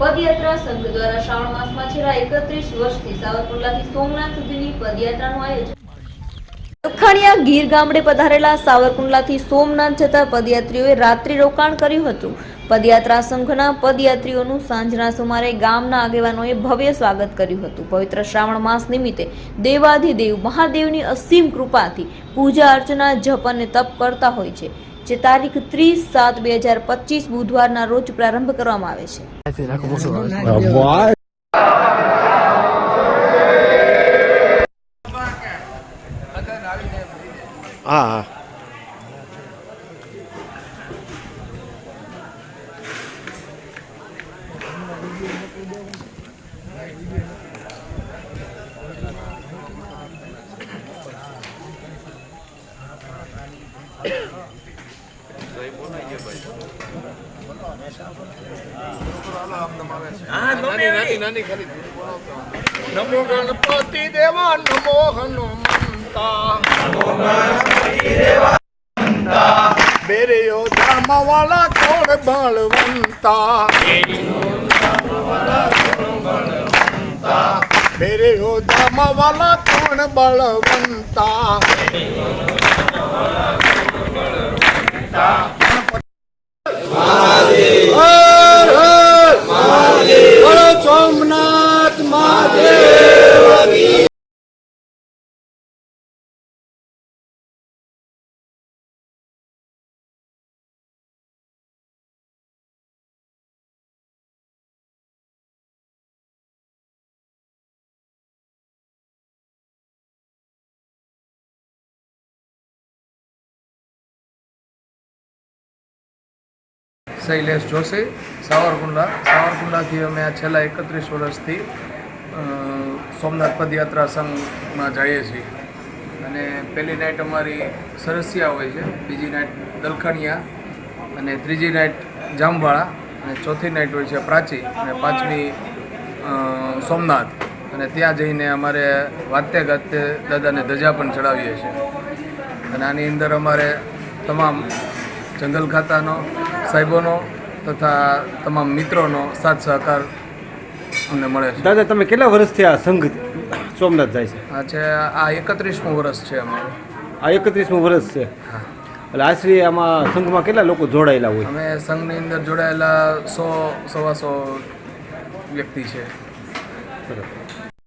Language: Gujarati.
પદયાત્રા સંઘ દ્વારા શ્રાવણ માસમાં છેલ્લા એકત્રીસ વર્ષથી સાવરકુંડલાથી સોમનાથ સુધીની પદયાત્રાનું આયોજન. દખણિયા ગીર ગામડે પધારેલા સાવરકુંડલાથી સોમનાથ જતા પદયાત્રીઓએ રાત્રિ રોકાણ કર્યું હતું. પદયાત્રા સંઘના પદયાત્રીઓનું સાંજના સુમારે ગામના આગેવાનોએ ભવ્ય સ્વાગત કર્યું હતું. પવિત્ર શ્રાવણ માસ નિમિત્તે દેવાધિદેવ મહાદેવની અસીમ કૃપાથી પૂજા અર્ચના, જપ અને તપ કરતા હોય છે. જે તારીખ ત્રીસ સાત બે હજાર પચીસ બુધવારના રોજ પ્રારંભ કરવામાં આવે છે. હા નમો ગણપતિ દેવા નમો હનુમંતા બેરે યોધામાં વાળા કોણ બળવંતા બેરે યોધામાં કોણ બળવંતા? શૈલેષ જોશી સાવરકુંડલા સાવરકુંડલાથી અમે આ છેલ્લા એકત્રીસ વર્ષથી અ, સોમનાથ પદયાત્રા સંઘમાં જઈએ છીએ. અને પહેલી નાઇટ અમારી સરસિયા હોય છે, બીજી નાઇટ દલખણિયા અને ત્રીજી નાઇટ જામવાળા અને ચોથી નાઇટ હોય છે પ્રાચી અને પાંચમી સોમનાથ. અને ત્યાં જઈને અમારે વાતે ગાતે દાદાને ધજા પણ ચડાવીએ છીએ. અને આની અંદર અમારે તમામ જંગલ ખાતાનો, સાહેબોનો તથા તમામ મિત્રોનો સાથ સહકાર અમને મળે છે. દાદા તમે કેટલા વર્ષથી આ સંઘ સોમનાથ જાય છે? આ છે આ એકત્રીસમું વર્ષ છે અમારું. આ એકત્રીસમું વર્ષ છે. એટલે આશરે આમાં સંઘમાં કેટલા લોકો જોડાયેલા હોય? અમે સંઘની અંદર જોડાયેલા સો સવા સો વ્યક્તિ છે. બરાબર.